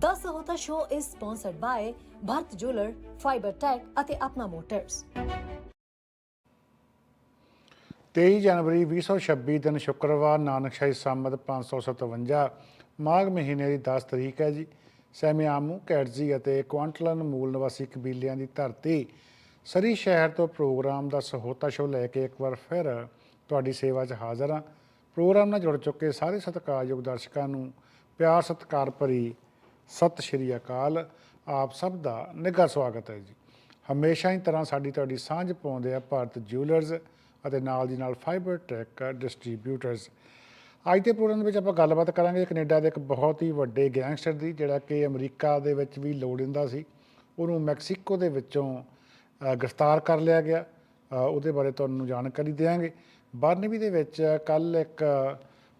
10 ਹੋਤਾ show is sponsored by Bharat Jeweller Fibre Tech ਅਤੇ Apna motors 23 ਜਨਵਰੀ 2026 ਦਿਨ ਸ਼ੁੱਕਰਵਾਰ ਨਾਨਕਸ਼ਾਹੀ ਸੰਮਤ 557 ਮਾਘ ਮਹੀਨੇ ਦੀ 10 ਤਰੀਕ ਹੈ ਜੀ। ਸੈਮਿਆਮੂ, ਕੈਟਜ਼ੀ ਅਤੇ ਕੁਆਂਟਲਨ ਮੂਲ ਨਿਵਾਸੀ ਕਬੀਲਿਆਂ ਦੀ ਧਰਤੀ। ਸਰੀ ਸ਼ਹਿਰ ਤੋਂ ਪ੍ਰੋਗਰਾਮ ਦਾ ਸਹੋਤਾ ਸ਼ੋ ਲੈ ਕੇ ਇੱਕ ਵਾਰ ਫਿਰ ਤੁਹਾਡੀ ਸੇਵਾ 'ਚ ਹਾਜ਼ਰ ਹਾਂ। ਪ੍ਰੋਗਰਾਮ ਨਾਲ ਜੁੜ ਚੁੱਕੇ ਸਾਰੇ ਸਤਿਕਾਰਯੋਗ ਦਰਸ਼ਕਾਂ ਨੂੰ ਪਿਆਰ ਸਤਿਕਾਰ ਭਰੀ ਸਤਿ ਸ਼੍ਰੀ ਅਕਾਲ। ਆਪ ਸਭ ਦਾ ਨਿੱਘਾ ਸਵਾਗਤ ਹੈ ਜੀ। ਹਮੇਸ਼ਾ ਹੀ ਤਰ੍ਹਾਂ ਸਾਡੀ ਤੁਹਾਡੀ ਸਾਂਝ ਪਾਉਂਦੇ ਆ ਭਾਰਤ ਜਿਊਲਰਸ ਅਤੇ ਨਾਲ ਦੀ ਨਾਲ ਫਾਈਬਰ ਟੈਕ ਡਿਸਟ੍ਰੀਬਿਊਟਰਸ ਅੱਜ ਦੇ ਪ੍ਰੋਗਰਾਮ ਦੇ ਵਿੱਚ ਆਪਾਂ ਗੱਲਬਾਤ ਕਰਾਂਗੇ ਕੈਨੇਡਾ ਦੇ ਇੱਕ ਬਹੁਤ ਹੀ ਵੱਡੇ ਗੈਂਗਸਟਰ ਦੀ, ਜਿਹੜਾ ਕਿ ਅਮਰੀਕਾ ਦੇ ਵਿੱਚ ਵੀ ਲੋੜਿੰਦਾ ਸੀ। ਉਹਨੂੰ ਮੈਕਸੀਕੋ ਦੇ ਵਿੱਚੋਂ ਗ੍ਰਿਫਤਾਰ ਕਰ ਲਿਆ ਗਿਆ। ਉਹਦੇ ਬਾਰੇ ਤੁਹਾਨੂੰ ਜਾਣਕਾਰੀ ਦੇਵਾਂਗੇ ਬਾਰਨਵੀ ਦੇ ਵਿੱਚ ਕੱਲ ਇੱਕ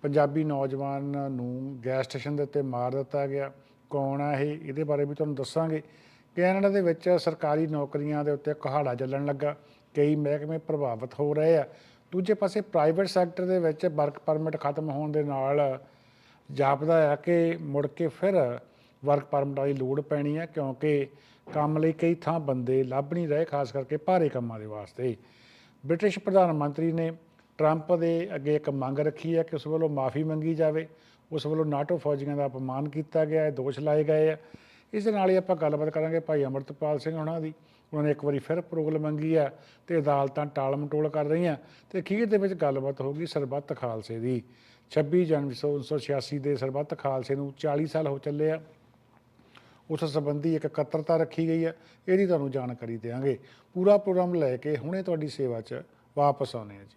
ਪੰਜਾਬੀ ਨੌਜਵਾਨ ਨੂੰ ਗੈਸ ਸਟੇਸ਼ਨ ਦੇ ਉੱਤੇ ਮਾਰ ਦਿੱਤਾ ਗਿਆ। ਕੌਣ ਆ ਇਹ, ਇਹਦੇ ਬਾਰੇ ਵੀ ਤੁਹਾਨੂੰ ਦੱਸਾਂਗੇ। ਕੈਨੇਡਾ ਦੇ ਵਿੱਚ ਸਰਕਾਰੀ ਨੌਕਰੀਆਂ ਦੇ ਉੱਤੇ ਕਹਾੜਾ ਚੱਲਣ ਲੱਗਾ। ਕਈ ਮਹਿਕਮੇ ਪ੍ਰਭਾਵਿਤ ਹੋ ਰਹੇ ਆ। ਦੂਜੇ ਪਾਸੇ ਪ੍ਰਾਈਵੇਟ ਸੈਕਟਰ ਦੇ ਵਿੱਚ ਵਰਕ ਪਰਮਿਟ ਖਤਮ ਹੋਣ ਦੇ ਨਾਲ ਜਾਪਦਾ ਆ ਕਿ ਮੁੜ ਕੇ ਫਿਰ ਵਰਕ ਪਰਮਿਟ ਦੀ ਲੋੜ ਪੈਣੀ ਹੈ ਕਿਉਂਕਿ ਕੰਮ ਲਈ ਕਈ ਥਾਂ ਬੰਦੇ ਲੱਭ ਨਹੀਂ ਰਹੇ, ਖਾਸ ਕਰਕੇ ਭਾਰੇ ਕੰਮਾਂ ਦੇ ਵਾਸਤੇ। ਬ੍ਰਿਟਿਸ਼ ਪ੍ਰਧਾਨ ਮੰਤਰੀ ਨੇ ਟਰੰਪ ਦੇ ਅੱਗੇ ਇੱਕ ਮੰਗ ਰੱਖੀ ਹੈ ਕਿ ਉਸ ਵੱਲੋਂ ਮਾਫੀ ਮੰਗੀ ਜਾਵੇ। ਉਸ ਵੱਲੋਂ ਨਾਟੋ ਫੌਜੀਆਂ ਦਾ ਅਪਮਾਨ ਕੀਤਾ ਗਿਆ ਹੈ ਦੋਸ਼ ਲਾਏ ਗਏ ਆ। ਇਸ ਦੇ ਨਾਲ ਹੀ ਆਪਾਂ ਗੱਲਬਾਤ ਕਰਾਂਗੇ ਭਾਈ ਅਮਰਤਪਾਲ ਸਿੰਘ ਉਹਨਾਂ ਦੀ। ਉਹਨਾਂ ਨੇ ਇੱਕ ਵਾਰੀ ਫਿਰ ਪ੍ਰੋਗਰਾਮ ਮੰਗੀ ਆ ਤੇ ਅਦਾਲਤਾਂ ਟਾਲ ਮਟੋਲ ਕਰ ਰਹੀਆਂ। ਤੇ ਅਖੀਰ ਦੇ ਵਿੱਚ ਗੱਲਬਾਤ ਹੋ ਗਈ ਸਰਬੱਤ ਖਾਲਸੇ ਦੀ। 26 ਜਨਵਰੀ 1986 ਦੇ ਸਰਬੱਤ ਖਾਲਸੇ ਨੂੰ 40 ਸਾਲ ਹੋ ਚੱਲੇ ਆ। ਉਸ ਸੰਬੰਧੀ ਇੱਕ ਇਕੱਤਰਤਾ ਰੱਖੀ ਗਈ ਹੈ ਇਹਦੀ ਤੁਹਾਨੂੰ ਜਾਣਕਾਰੀ ਦੇਵਾਂਗੇ। ਪੂਰਾ ਪ੍ਰੋਗਰਾਮ ਲੈ ਕੇ ਹੁਣੇ ਤੁਹਾਡੀ ਸੇਵਾ 'ਚ ਵਾਪਸ ਆਉਨੇ ਆ ਜੀ।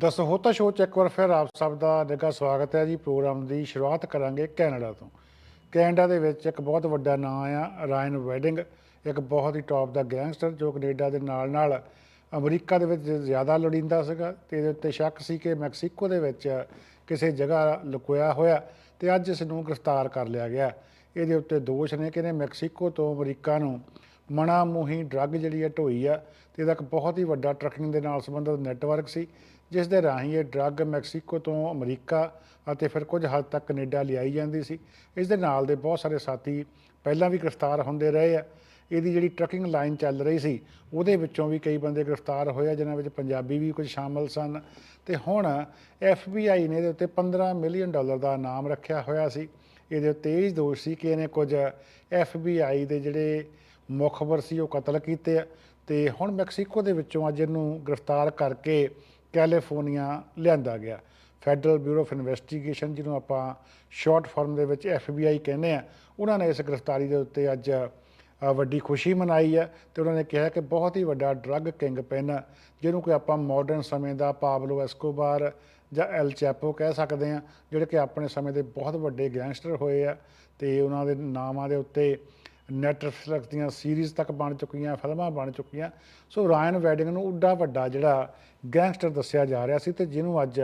ਦਸ ਹੋਤਾ ਸ਼ੋਅ 'ਚ ਇੱਕ ਵਾਰ ਫਿਰ ਆਪ ਸਭ ਦਾ ਨਿੱਘਾ ਸਵਾਗਤ ਹੈ ਜੀ। ਪ੍ਰੋਗਰਾਮ ਦੀ ਸ਼ੁਰੂਆਤ ਕਰਾਂਗੇ ਕੈਨੇਡਾ ਤੋਂ। ਕੈਨੇਡਾ ਦੇ ਵਿੱਚ ਇੱਕ ਬਹੁਤ ਵੱਡਾ ਨਾਂ ਆ ਰਾਇਨ ਵੈਡਿੰਗ ਇੱਕ ਬਹੁਤ ਹੀ ਟੌਪ ਦਾ ਗੈਂਗਸਟਰ ਜੋ ਕੈਨੇਡਾ ਦੇ ਨਾਲ ਨਾਲ ਅਮਰੀਕਾ ਦੇ ਵਿੱਚ ਜ਼ਿਆਦਾ ਲੋੜੀਂਦਾ ਸੀਗਾ ਤੇ ਇਹਦੇ ਉੱਤੇ ਸ਼ੱਕ ਸੀ ਕਿ ਮੈਕਸੀਕੋ ਦੇ ਵਿੱਚ ਕਿਸੇ ਜਗ੍ਹਾ ਲੁਕੋਇਆ ਹੋਇਆ ਤੇ ਅੱਜ ਇਸ ਨੂੰ ਗ੍ਰਿਫਤਾਰ ਕਰ ਲਿਆ ਗਿਆ। ਇਹਦੇ ਉੱਤੇ ਦੋਸ਼ ਨੇ ਕਿ ਇਹਨੇ ਮੈਕਸੀਕੋ ਤੋਂ ਅਮਰੀਕਾ ਨੂੰ ਮਣਾ ਮੂਹੀ ਡਰੱਗ ਜਿਹੜੀ ਹੈ ਢੋਈ ਆ ਤੇ ਇਹਦਾ ਇੱਕ ਬਹੁਤ ਹੀ ਵੱਡਾ ਟਰੱਕਿੰਗ ਦੇ ਨਾਲ ਸੰਬੰਧਿਤ ਨੈਟਵਰਕ ਸੀ। ਜਿਸ ਦੇ ਰਾਹੀਂ ਇਹ ਡਰੱਗ ਮੈਕਸੀਕੋ ਤੋਂ ਅਮਰੀਕਾ ਅਤੇ ਫਿਰ ਕੁਝ ਹੱਦ ਤੱਕ ਕੈਨੇਡਾ ਲਿਆਈ ਜਾਂਦੀ ਸੀ। ਇਸ ਦੇ ਨਾਲ ਦੇ ਬਹੁਤ ਸਾਰੇ ਸਾਥੀ ਪਹਿਲਾਂ ਵੀ ਗ੍ਰਿਫਤਾਰ ਹੁੰਦੇ ਰਹੇ ਆ। ਇਹਦੀ ਜਿਹੜੀ ਟਰੱਕਿੰਗ ਲਾਈਨ ਚੱਲ ਰਹੀ ਸੀ, ਉਹਦੇ ਵਿੱਚੋਂ ਵੀ ਕਈ ਬੰਦੇ ਗ੍ਰਿਫਤਾਰ ਹੋਏ ਆ, ਜਿਨ੍ਹਾਂ ਵਿੱਚ ਪੰਜਾਬੀ ਵੀ ਕੁਝ ਸ਼ਾਮਲ ਸਨ। ਤੇ ਹੁਣ FBI ਨੇ ਇਹਦੇ ਉੱਤੇ 15 ਮਿਲੀਅਨ ਡਾਲਰ ਦਾ ਇਨਾਮ ਰੱਖਿਆ ਹੋਇਆ ਸੀ। ਇਹਦੇ ਉੱਤੇ ਇਹ ਦੋਸ਼ ਸੀ ਕਿ ਇਹਨੇ ਕੁਝ FBI ਦੇ ਜਿਹੜੇ ਮੁਖਬਰ ਸੀ ਉਹ ਕਤਲ ਕੀਤੇ ਆ। ਤੇ ਹੁਣ ਮੈਕਸੀਕੋ ਦੇ ਵਿੱਚੋਂ ਅੱਜ ਇਹਨੂੰ ਗ੍ਰਿਫਤਾਰ ਕਰਕੇ ਕੈਲੀਫੋਰਨੀਆ ਲਿਆਂਦਾ ਗਿਆ। ਫੈਡਰਲ ਬਿਊਰੋ ਆਫ ਇਨਵੈਸਟੀਗੇਸ਼ਨ ਜਿਹਨੂੰ ਆਪਾਂ ਸ਼ਾਰਟ ਫਾਰਮ ਦੇ ਵਿੱਚ FBI ਕਹਿੰਦੇ ਆ ਉਹਨਾਂ ਨੇ ਇਸ ਗ੍ਰਿਫਤਾਰੀ ਦੇ ਉੱਤੇ ਅੱਜ ਵੱਡੀ ਖੁਸ਼ੀ ਮਨਾਈ ਹੈ ਤੇ ਉਹਨਾਂ ਨੇ ਕਿਹਾ ਕਿ ਬਹੁਤ ਹੀ ਵੱਡਾ ਡਰੱਗ ਕਿੰਗ ਪਿਨ ਜਿਹਨੂੰ ਕਿ ਆਪਾਂ ਮਾਡਰਨ ਸਮੇਂ ਦਾ ਪਾਬਲੋ ਐਸਕੋਬਾਰ ਜਾਂ ਐਲ ਚੈਪੋ ਕਹਿ ਸਕਦੇ ਆ ਜਿਹੜੇ ਕਿ ਆਪਣੇ ਸਮੇਂ ਦੇ ਬਹੁਤ ਵੱਡੇ ਗੈਂਗਸਟਰ ਹੋਏ ਆ ਤੇ ਉਹਨਾਂ ਦੇ ਨਾਮਾਂ ਦੇ ਉੱਤੇ ਨੈਟਫਲਿਕਸ ਦੀਆਂ ਸੀਰੀਜ਼ ਤੱਕ ਬਣ ਚੁੱਕੀਆਂ ਫਿਲਮਾਂ ਬਣ ਚੁੱਕੀਆਂ ਸੋ ਰਾਇਨ ਵੈਡਿੰਗ ਨੂੰ ਉੱਡਾ ਵੱਡਾ ਜਿਹੜਾ ਗੈਂਗਸਟਰ ਦੱਸਿਆ ਜਾ ਰਿਹਾ ਸੀ ਤੇ ਜਿਹਨੂੰ ਅੱਜ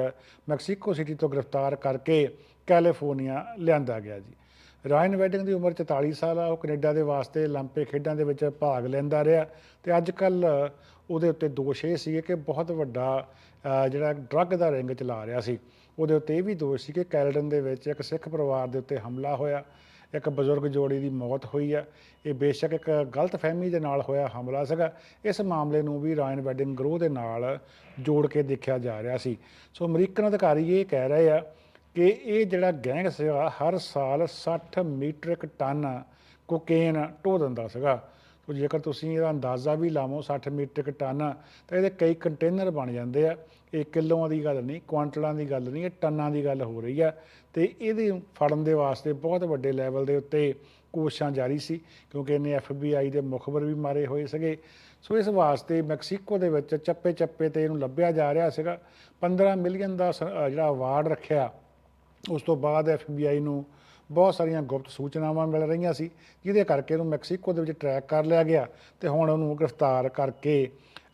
ਮੈਕਸੀਕੋ ਸਿਟੀ ਤੋਂ ਗ੍ਰਿਫਤਾਰ ਕਰਕੇ ਕੈਲੀਫੋਰਨੀਆ ਲਿਆਂਦਾ ਗਿਆ ਜੀ ਰਾਇਨ ਵੈਡਿੰਗ ਦੀ ਉਮਰ 44 ਸਾਲ ਆ ਉਹ ਕੈਨੇਡਾ ਦੇ ਵਾਸਤੇ 올림픽 ਖੇਡਾਂ ਦੇ ਵਿੱਚ ਭਾਗ ਲੈਂਦਾ ਰਿਹਾ ਤੇ ਅੱਜ ਕੱਲ ਉਹਦੇ ਉੱਤੇ ਦੋਸ਼ ਇਹ ਸੀ ਕਿ ਬਹੁਤ ਵੱਡਾ ਅ, ਜਿਹੜਾ ਡਰੱਗ ਦਾ ਰਿੰਗ ਚਲਾ ਰਿਹਾ ਸੀ ਉਹਦੇ ਉੱਤੇ ਇਹ ਵੀ ਦੋਸ਼ ਸੀ ਕਿ ਕੈਲਡਨ ਦੇ ਵਿੱਚ ਇੱਕ ਸਿੱਖ ਪਰਿਵਾਰ ਦੇ ਉੱਤੇ ਹਮਲਾ ਹੋਇਆ ਇੱਕ ਬਜ਼ੁਰਗ ਜੋੜੀ ਦੀ ਮੌਤ ਹੋਈ ਆ। ਇਹ ਬੇਸ਼ੱਕ ਇੱਕ ਗਲਤ ਫਹਿਮੀ ਦੇ ਨਾਲ ਹੋਇਆ ਹਮਲਾ ਸੀਗਾ। ਇਸ ਮਾਮਲੇ ਨੂੰ ਵੀ ਰਾਇਨ ਵੈਡਿੰਗ ਗਰੋਹ ਦੇ ਨਾਲ ਜੋੜ ਕੇ ਦੇਖਿਆ ਜਾ ਰਿਹਾ ਸੀ। ਸੋ ਅਮਰੀਕਨ ਅਧਿਕਾਰੀ ਇਹ ਕਹਿ ਰਹੇ ਆ ਕਿ ਇਹ ਜਿਹੜਾ ਗੈਂਗ ਸੀਗਾ, ਹਰ ਸਾਲ 60 ਮੀਟ੍ਰਿਕ ਟਨ ਕੋਕੇਨ ਢੋ ਦਿੰਦਾ ਸੀਗਾ। ਸੋ ਜੇਕਰ ਤੁਸੀਂ ਇਹਦਾ ਅੰਦਾਜ਼ਾ ਵੀ ਲਾਵੋ 60 ਮੀਟ੍ਰਿਕ ਟਨ, ਤਾਂ ਇਹਦੇ ਕਈ ਕੰਟੇਨਰ ਬਣ ਜਾਂਦੇ ਆ। ਇਹ ਕਿਲੋਆਂ ਦੀ ਗੱਲ ਨਹੀਂ, ਕੁਆਂਟਲਾਂ ਦੀ ਗੱਲ ਨਹੀਂ, ਇਹ ਟਨਾਂ ਦੀ ਗੱਲ ਹੋ ਰਹੀ ਆ। ਤੇ ਇਹਦੇ ਫੜਨ ਦੇ ਵਾਸਤੇ ਬਹੁਤ ਵੱਡੇ ਲੈਵਲ ਦੇ ਉੱਤੇ ਕੋਸ਼ਿਸ਼ਾਂ ਜਾਰੀ ਸੀ, ਕਿਉਂਕਿ ਇਹਨੇ FBI ਦੇ ਮੁਖਬਰ ਵੀ ਮਾਰੇ ਹੋਏ ਸੀਗੇ। ਸੋ ਇਸ ਵਾਸਤੇ ਮੈਕਸੀਕੋ ਦੇ ਵਿੱਚ ਚੱਪੇ ਚੱਪੇ ਤੇ ਇਹਨੂੰ ਲੱਭਿਆ ਜਾ ਰਿਹਾ ਸੀਗਾ। 15 ਮਿਲੀਅਨ ਦਾ ਸ- ਜਿਹੜਾ ਅਵਾਰਡ ਰੱਖਿਆ, ਉਸ ਤੋਂ ਬਾਅਦ FBI ਨੂੰ ਬਹੁਤ ਸਾਰੀਆਂ ਗੁਪਤ ਸੂਚਨਾਵਾਂ ਮਿਲ ਰਹੀਆਂ ਸੀ, ਜਿਹਦੇ ਕਰਕੇ ਇਹਨੂੰ ਮੈਕਸੀਕੋ ਦੇ ਵਿੱਚ ਟਰੈਕ ਕਰ ਲਿਆ ਗਿਆ ਤੇ ਹੁਣ ਉਹਨੂੰ ਗ੍ਰਿਫਤਾਰ ਕਰਕੇ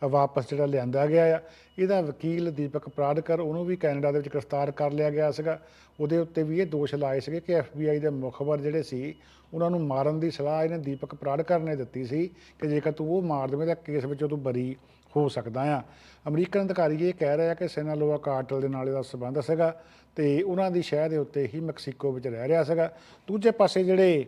ਵਾਪਸ ਜਿਹੜਾ ਲਿਆਂਦਾ ਗਿਆ ਆ। ਇਹਦਾ ਵਕੀਲ ਦੀਪਕ ਪ੍ਰਾਡਕਰ ਉਹਨੂੰ ਵੀ ਕੈਨੇਡਾ ਦੇ ਵਿੱਚ ਗ੍ਰਿਫਤਾਰ ਕਰ ਲਿਆ ਗਿਆ ਸੀਗਾ। ਉਹਦੇ ਉੱਤੇ ਵੀ ਇਹ ਦੋਸ਼ ਲਾਏ ਸੀਗੇ ਕਿ FBI ਦੇ ਮੁਖਬਰ ਜਿਹੜੇ ਸੀ, ਉਹਨਾਂ ਨੂੰ ਮਾਰਨ ਦੀ ਸਲਾਹ ਇਹਨੇ ਦੀਪਕ ਪ੍ਰਾਡਕਰ ਨੇ ਦਿੱਤੀ ਸੀ ਕਿ ਜੇਕਰ ਤੂੰ ਉਹ ਮਾਰ ਦੇਵੇਂ ਤਾਂ ਕੇਸ ਵਿੱਚੋਂ ਤੂੰ ਬਰੀ ਹੋ ਸਕਦਾ ਆ। ਅਮਰੀਕਨ ਅਧਿਕਾਰੀ ਇਹ ਕਹਿ ਰਿਹਾ ਕਿ ਸੈਨਾਲੋਆ ਕਾਰਟਲ ਦੇ ਨਾਲ ਇਹਦਾ ਸਬੰਧ ਸੀਗਾ ਤੇ ਉਹਨਾਂ ਦੀ ਸ਼ਹਿ ਦੇ ਉੱਤੇ ਹੀ ਮੈਕਸੀਕੋ ਵਿੱਚ ਰਹਿ ਰਿਹਾ ਸੀਗਾ। ਦੂਜੇ ਪਾਸੇ ਜਿਹੜੇ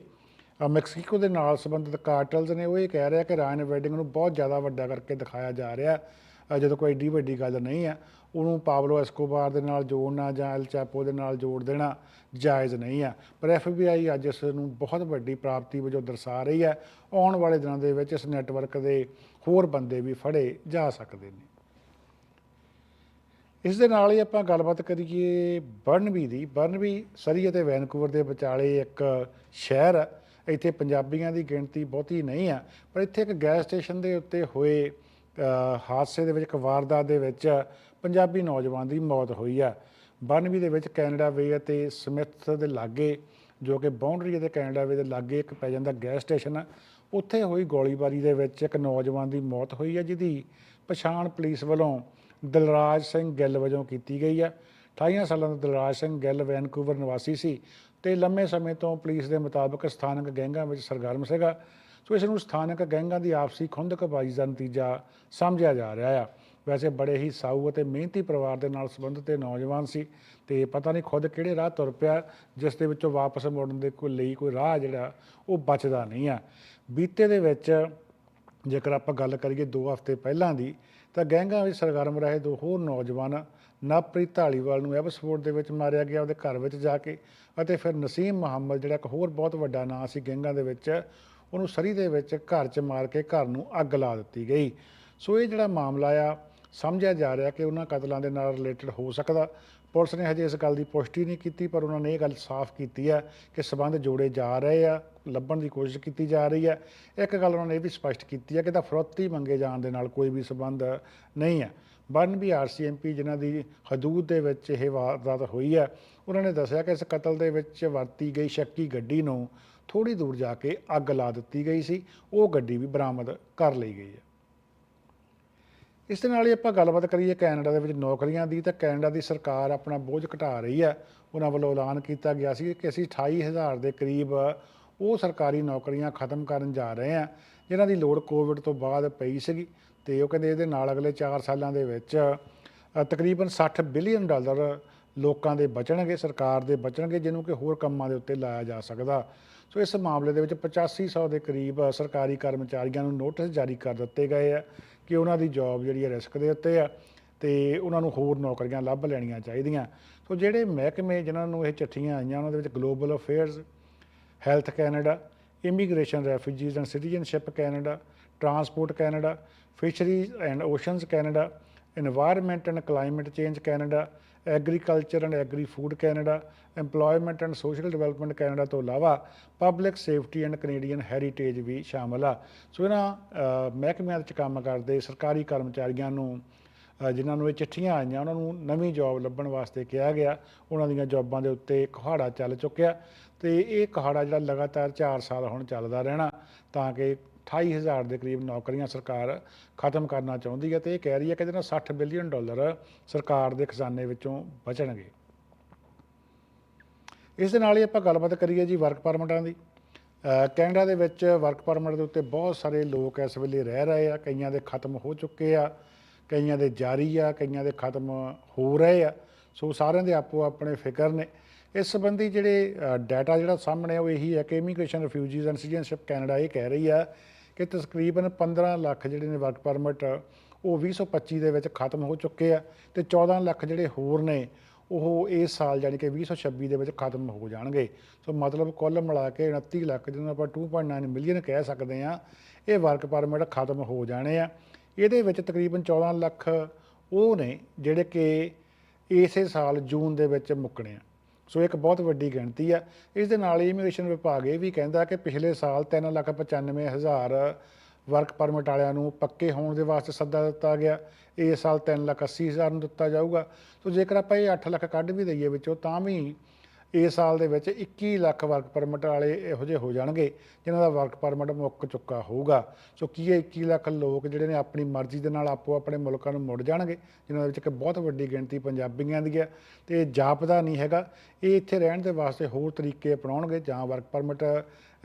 ਮੈਕਸੀਕੋ ਦੇ ਨਾਲ ਸੰਬੰਧਿਤ ਕਾਰਟਲਸ ਨੇ ਉਹ ਇਹ ਕਹਿ ਰਿਹਾ ਕਿ ਰਾਇਨ ਵੈਡਿੰਗ ਨੂੰ ਬਹੁਤ ਜ਼ਿਆਦਾ ਵੱਡਾ ਕਰਕੇ ਦਿਖਾਇਆ ਜਾ ਰਿਹਾ ਜਦੋਂ ਕੋਈ ਏਡੀ ਵੱਡੀ ਗੱਲ ਨਹੀਂ ਹੈ, ਉਹਨੂੰ ਪਾਬਲੋ ਐਸਕੋਬਾਰ ਦੇ ਨਾਲ ਜੋੜਨਾ ਜਾਂ ਐਲ ਚਾਪੋ ਦੇ ਨਾਲ ਜੋੜ ਦੇਣਾ ਜਾਇਜ਼ ਨਹੀਂ ਆ ਪਰ FBI ਅੱਜ ਇਸ ਨੂੰ ਬਹੁਤ ਵੱਡੀ ਪ੍ਰਾਪਤੀ ਵਜੋਂ ਦਰਸਾ ਰਹੀ ਹੈ। ਆਉਣ ਵਾਲੇ ਦਿਨਾਂ ਦੇ ਵਿੱਚ ਇਸ ਨੈਟਵਰਕ ਦੇ ਹੋਰ ਬੰਦੇ ਵੀ ਫੜੇ ਜਾ ਸਕਦੇ ਨੇ। ਇਸ ਦੇ ਨਾਲ ਹੀ ਆਪਾਂ ਗੱਲਬਾਤ ਕਰੀਏ ਬਰਨਬੀ ਦੀ। ਬਰਨਬੀ ਸਰੀ ਅਤੇ ਵੈਨਕੂਵਰ ਦੇ ਵਿਚਾਲੇ ਇੱਕ ਸ਼ਹਿਰ ਹੈ। ਇੱਥੇ ਪੰਜਾਬੀਆਂ ਦੀ ਗਿਣਤੀ ਬਹੁਤੀ ਨਹੀਂ ਆ, ਪਰ ਇੱਥੇ ਇੱਕ ਗੈਸ ਸਟੇਸ਼ਨ ਦੇ ਉੱਤੇ ਹੋਏ ਹਾਦਸੇ ਦੇ ਵਿੱਚ, ਇੱਕ ਵਾਰਦਾਤ ਦੇ ਵਿੱਚ ਪੰਜਾਬੀ ਨੌਜਵਾਨ ਦੀ ਮੌਤ ਹੋਈ ਆ। ਬਰਨਬੀ ਦੇ ਵਿੱਚ ਕੈਨੇਡਾ ਵੇ ਅਤੇ ਸਮਿਥ ਦੇ ਲਾਗੇ, ਜੋ ਕਿ ਬਾਉਂਡਰੀ ਅਤੇ ਕੈਨੇਡਾ ਵੇ ਦੇ ਲਾਗੇ ਇੱਕ ਪੈ ਜਾਂਦਾ ਗੈਸ ਸਟੇਸ਼ਨ ਆ, ਉੱਥੇ ਹੋਈ ਗੋਲੀਬਾਰੀ ਦੇ ਵਿੱਚ ਇੱਕ ਨੌਜਵਾਨ ਦੀ ਮੌਤ ਹੋਈ ਹੈ ਜਿਹਦੀ ਪਛਾਣ ਪੁਲਿਸ ਵੱਲੋਂ ਦਲਰਾਜ ਸਿੰਘ ਗਿੱਲ ਵਜੋਂ ਕੀਤੀ ਗਈ ਹੈ 28 ਸਾਲਾਂ ਦਾ ਦਲਰਾਜ ਸਿੰਘ ਗਿੱਲ ਵੈਨਕੂਵਰ ਨਿਵਾਸੀ ਸੀ। ਤੇ ਲੰਮੇ ਸਮੇਂ ਤੋਂ ਪੁਲਿਸ ਦੇ ਮੁਤਾਬਕ ਸਥਾਨਕ ਗੈਂਗਾਂ ਵਿੱਚ ਸਰਗਰਮ ਸੀਗਾ। ਸੋ ਇਸ ਨੂੰ ਸਥਾਨਕ ਗੈਂਗਾਂ ਦੀ ਆਪਸੀ ਖੁੰਦਕਬਾਜ਼ੀ ਦਾ ਨਤੀਜਾ ਸਮਝਿਆ ਜਾ ਰਿਹਾ ਆ। ਵੈਸੇ ਬੜੇ ਹੀ ਸਾਊ ਅਤੇ ਮਿਹਨਤੀ ਪਰਿਵਾਰ ਦੇ ਨਾਲ ਸੰਬੰਧਿਤ ਇਹ ਨੌਜਵਾਨ ਸੀ ਤੇ ਪਤਾ ਨਹੀਂ ਖੁਦ ਕਿਹੜੇ ਰਾਹ ਤੁਰ ਪਿਆ, ਜਿਸ ਦੇ ਵਿੱਚੋਂ ਵਾਪਸ ਮੁੜਨ ਦੇ ਕੋਈ ਲਈ ਕੋਈ ਰਾਹ ਜਿਹੜਾ, ਉਹ ਬਚਦਾ ਨਹੀਂ ਆ। ਬੀਤੇ ਦੇ ਵਿੱਚ ਜੇਕਰ ਆਪਾਂ ਗੱਲ ਕਰੀਏ 2 ਹਫ਼ਤੇ ਪਹਿਲਾਂ ਦੀ, ਤਾਂ ਗੈਂਗਾਂ ਵਿੱਚ ਸਰਗਰਮ ਰਹੇ ਦੋ ਹੋਰ ਨੌਜਵਾਨ ਨਵਪ੍ਰੀਤ ਢਾਲੀਵਾਲ ਨੂੰ ਐਬਸਫੋਰਡ ਦੇ ਵਿੱਚ ਮਾਰਿਆ ਗਿਆ ਉਹਦੇ ਘਰ ਵਿੱਚ ਜਾ ਕੇ ਅਤੇ ਫਿਰ ਨਸੀਮ ਮੁਹੰਮਦ, ਜਿਹੜਾ ਇੱਕ ਹੋਰ ਬਹੁਤ ਵੱਡਾ ਨਾਂ ਸੀ ਗੈਂਗਾਂ ਦੇ ਵਿੱਚ, ਉਹਨੂੰ ਸਰੀ ਦੇ ਵਿੱਚ ਘਰ 'ਚ ਮਾਰ ਕੇ ਘਰ ਨੂੰ ਅੱਗ ਲਾ ਦਿੱਤੀ ਗਈ। ਸੋ ਇਹ ਜਿਹੜਾ ਮਾਮਲਾ ਆ, ਸਮਝਿਆ ਜਾ ਰਿਹਾ ਕਿ ਉਹਨਾਂ ਕਤਲਾਂ ਦੇ ਨਾਲ ਰਿਲੇਟਡ ਹੋ ਸਕਦਾ। ਪੁਲਿਸ ਨੇ ਹਜੇ ਇਸ ਗੱਲ ਦੀ ਪੁਸ਼ਟੀ ਨਹੀਂ ਕੀਤੀ, ਪਰ ਉਹਨਾਂ ਨੇ ਇਹ ਗੱਲ ਸਾਫ਼ ਕੀਤੀ ਹੈ ਕਿ ਸਬੰਧ ਜੋੜੇ ਜਾ ਰਹੇ ਆ, ਲੱਭਣ ਦੀ ਕੋਸ਼ਿਸ਼ ਕੀਤੀ ਜਾ ਰਹੀ ਹੈ ਇੱਕ ਗੱਲ ਉਹਨਾਂ ਨੇ ਇਹ ਵੀ ਸਪਸ਼ਟ ਕੀਤੀ ਹੈ ਕਿ ਇਹਦਾ ਫਰੋਤੀ ਮੰਗੇ ਜਾਣ ਦੇ ਨਾਲ ਕੋਈ ਵੀ ਸਬੰਧ ਨਹੀਂ ਹੈ ਬਰਨ ਵੀ ਆਰਸੀਐਮਪੀ ਜਿਨ੍ਹਾਂ ਦੀ ਹਦੂਦ ਦੇ ਵਿੱਚ ਇਹ ਵਾਰਦਾਤ ਹੋਈ ਹੈ, ਉਹਨਾਂ ਨੇ ਦੱਸਿਆ ਕਿ ਇਸ ਕਤਲ ਦੇ ਵਿੱਚ ਵਰਤੀ ਗਈ ਸ਼ੱਕੀ ਗੱਡੀ ਨੂੰ ਥੋੜੀ ਦੂਰ ਜਾ ਕੇ ਅੱਗ ਲਾ ਦਿੱਤੀ ਗਈ ਸੀ, ਉਹ ਗੱਡੀ ਵੀ ਬਰਾਮਦ ਕਰ ਲਈ ਗਈ ਹੈ। ਇਸ ਦੇ ਨਾਲ ਹੀ ਆਪਾਂ ਗੱਲਬਾਤ ਕਰੀਏ ਕੈਨੇਡਾ ਦੇ ਵਿੱਚ ਨੌਕਰੀਆਂ ਦੀ, ਤਾਂ ਕੈਨੇਡਾ ਦੀ ਸਰਕਾਰ ਆਪਣਾ ਬੋਝ ਘਟਾ ਰਹੀ ਹੈ। ਉਹਨਾਂ ਵੱਲੋਂ ਐਲਾਨ ਕੀਤਾ ਗਿਆ ਸੀ ਕਿ ਅਸੀਂ 28000 ਦੇ ਕਰੀਬ ਉਹ ਸਰਕਾਰੀ ਨੌਕਰੀਆਂ ਖਤਮ ਕਰਨ ਜਾ ਰਹੇ ਹਾਂ, ਜਿਨ੍ਹਾਂ ਦੀ ਲੋੜ ਕੋਵਿਡ ਤੋਂ ਬਾਅਦ ਪਈ ਸੀਗੀ। ਤੇ ਉਹ ਕਹਿੰਦੇ ਇਹਦੇ ਨਾਲ ਅਗਲੇ 4 ਸਾਲਾਂ ਦੇ ਵਿੱਚ ਤਕਰੀਬਨ 60 ਬਿਲੀਅਨ ਡਾਲਰ ਲੋਕਾਂ ਦੇ ਬਚਣਗੇ, ਸਰਕਾਰ ਦੇ ਬਚਣਗੇ, ਜਿਹਨੂੰ ਕਿ ਹੋਰ ਕੰਮਾਂ ਦੇ ਉੱਤੇ ਲਾਇਆ ਜਾ ਸਕਦਾ। ਸੋ ਇਸ ਮਾਮਲੇ ਦੇ ਵਿੱਚ 8500 ਦੇ ਕਰੀਬ ਸਰਕਾਰੀ ਕਰਮਚਾਰੀਆਂ ਨੂੰ ਨੋਟਿਸ ਜਾਰੀ ਕਰ ਦਿੱਤੇ ਗਏ ਆ ਕਿ ਉਹਨਾਂ ਦੀ ਜੌਬ ਜਿਹੜੀ ਹੈ ਰਿਸਕ ਦੇ ਉੱਤੇ ਆ ਤੇ ਉਹਨਾਂ ਨੂੰ ਹੋਰ ਨੌਕਰੀਆਂ ਲੱਭ ਲੈਣੀਆਂ ਚਾਹੀਦੀਆਂ। ਸੋ ਜਿਹੜੇ ਮਹਿਕਮੇ ਜਿਨ੍ਹਾਂ ਨੂੰ ਇਹ ਚਿੱਠੀਆਂ ਆਈਆਂ, ਉਹਨਾਂ ਦੇ ਵਿੱਚ Global Affairs Health Canada Immigration Refugees and Citizenship Canada Transport Canada Fisheries and Oceans Canada Environment and Climate Change Canada Agriculture and Agri Food Canada EMPLOYMENT and Social Development Canada ਤੋਂ ਇਲਾਵਾ Public Safety and Canadian Heritage ਵੀ ਸ਼ਾਮਲ ਆ। ਸੋ ਇਹਨਾਂ ਮਹਿਕਮਿਆਂ ਵਿੱਚ ਕੰਮ ਕਰਦੇ ਸਰਕਾਰੀ ਕਰਮਚਾਰੀਆਂ ਨੂੰ ਜਿਨ੍ਹਾਂ ਨੂੰ ਇਹ ਚਿੱਠੀਆਂ ਆਈਆਂ, ਉਹਨਾਂ ਨੂੰ ਨਵੀਂ ਜੌਬ ਲੱਭਣ ਵਾਸਤੇ ਕਿਹਾ ਗਿਆ। ਉਹਨਾਂ ਦੀਆਂ ਜੌਬਾਂ ਦੇ ਉੱਤੇ ਕੁਹਾੜਾ ਚੱਲ ਚੁੱਕਿਆ ਤੇ ਇਹ ਕੁਹਾੜਾ ਜਿਹੜਾ ਲਗਾਤਾਰ 4 ਸਾਲ ਹੁਣ ਚੱਲਦਾ ਰਹਿਣਾ ਤਾਂ ਕਿ 28000 ਦੇ ਕਰੀਬ ਨੌਕਰੀਆਂ ਸਰਕਾਰ ਖਤਮ ਕਰਨਾ ਚਾਹੁੰਦੀ ਹੈ ਤੇ ਇਹ ਕਹਿ ਰਹੀ ਹੈ ਕਿ ਇਹਦੇ ਨਾਲ 60 ਬਿਲੀਅਨ ਡਾਲਰ ਸਰਕਾਰ ਦੇ ਖਜ਼ਾਨੇ ਵਿੱਚੋਂ ਬਚਣਗੇ। ਇਸ ਦੇ ਨਾਲ ਹੀ ਆਪਾਂ ਗੱਲਬਾਤ ਕਰੀਏ ਜੀ ਵਰਕ ਪਰਮਿਟਾਂ ਦੀ। ਕੈਨੇਡਾ ਦੇ ਵਿੱਚ ਵਰਕ ਪਰਮਿਟ ਦੇ ਉੱਤੇ ਬਹੁਤ ਸਾਰੇ ਲੋਕ ਇਸ ਵੇਲੇ ਰਹਿ ਰਹੇ ਆ, ਕਈਆਂ ਦੇ ਖਤਮ ਹੋ ਚੁੱਕੇ ਆ, ਕਈਆਂ ਦੇ ਜਾਰੀ ਆ, ਕਈਆਂ ਦੇ ਖਤਮ ਹੋ ਰਹੇ ਆ। ਸੋ ਸਾਰਿਆਂ ਦੇ ਆਪੋ ਆਪਣੇ ਫਿਕਰ ਨੇ। ਇਸ ਸੰਬੰਧੀ ਜਿਹੜੇ ਡਾਟਾ ਜਿਹੜਾ ਸਾਹਮਣੇ ਉਹ ਇਹੀ ਹੈ ਕਿ Immigration, Refugees and Citizenship Canada ਇਹ ਕਹਿ ਰਹੀ ਆ ਕਿ ਤਕਰੀਬਨ 15 ਲੱਖ ਜਿਹੜੇ ਨੇ ਵਰਕ ਪਰਮਿਟ, ਉਹ 2025 ਦੇ ਵਿੱਚ ਖਤਮ ਹੋ ਚੁੱਕੇ ਆ ਤੇ 14 ਲੱਖ ਜਿਹੜੇ ਹੋਰ ਨੇ, ਉਹ ਇਸ ਸਾਲ ਯਾਨੀ ਕਿ 2026 ਦੇ ਵਿੱਚ ਖਤਮ ਹੋ ਜਾਣਗੇ। ਸੋ ਮਤਲਬ ਕੁੱਲ ਮਿਲਾ ਕੇ 29 ਲੱਖ ਜਿਹਨੂੰ ਆਪਾਂ 2.9 ਮਿਲੀਅਨ ਕਹਿ ਸਕਦੇ ਆ ਇਹ ਵਰਕ ਪਰਮਿਟ ਖਤਮ ਹੋ ਜਾਣੇ ਆ। ਇਹਦੇ ਵਿੱਚ ਤਕਰੀਬਨ 14 ਲੱਖ ਉਹ ਨੇ ਜਿਹੜੇ ਕਿ ਇਸੇ ਸਾਲ ਜੂਨ ਦੇ ਵਿੱਚ ਮੁੱਕਣੇ ਆ। ਸੋ ਇੱਕ ਬਹੁਤ ਵੱਡੀ ਗਿਣਤੀ ਆ। ਇਸ ਦੇ ਨਾਲ ਹੀ ਇਮੀਗ੍ਰੇਸ਼ਨ ਵਿਭਾਗ ਇਹ ਵੀ ਕਹਿੰਦਾ ਕਿ ਪਿਛਲੇ ਸਾਲ 3,95,000 ਵਰਕ ਪਰਮਿਟ ਵਾਲਿਆਂ ਨੂੰ ਪੱਕੇ ਹੋਣ ਦੇ ਵਾਸਤੇ ਸੱਦਾ ਦਿੱਤਾ ਗਿਆ। ਇਸ ਸਾਲ 3,80,000 ਨੂੰ ਦਿੱਤਾ ਜਾਊਗਾ। ਸੋ ਜੇਕਰ ਆਪਾਂ ਇਹ 8 ਲੱਖ ਕੱਢ ਵੀ ਦਈਏ ਵਿੱਚੋਂ ਤਾਂ ਵੀ ਇਸ ਸਾਲ ਦੇ ਵਿੱਚ 21 ਲੱਖ ਵਰਕ ਪਰਮਿਟ ਵਾਲੇ ਇਹੋ ਜਿਹੇ ਹੋ ਜਾਣਗੇ, ਜਿਨ੍ਹਾਂ ਦਾ ਵਰਕ ਪਰਮਿਟ ਮੁੱਕ ਚੁੱਕਾ ਹੋਊਗਾ। ਸੋ ਕੀ ਇਹ 21 ਲੱਖ ਲੋਕ ਜਿਹੜੇ ਨੇ ਆਪਣੀ ਮਰਜ਼ੀ ਦੇ ਨਾਲ ਆਪੋ ਆਪਣੇ ਮੁਲਕਾਂ ਨੂੰ ਮੁੜ ਜਾਣਗੇ, ਜਿਨ੍ਹਾਂ ਦੇ ਵਿੱਚ ਇੱਕ ਬਹੁਤ ਵੱਡੀ ਗਿਣਤੀ ਪੰਜਾਬੀਆਂ ਦੀ ਹੈ, ਤੇ ਇਹ ਜਾਪਦਾ ਨਹੀਂ ਹੈਗਾ। ਇਹ ਇੱਥੇ ਰਹਿਣ ਦੇ ਵਾਸਤੇ ਹੋਰ ਤਰੀਕੇ ਅਪਣਾਉਣਗੇ, ਜਾਂ ਵਰਕ ਪਰਮਿਟ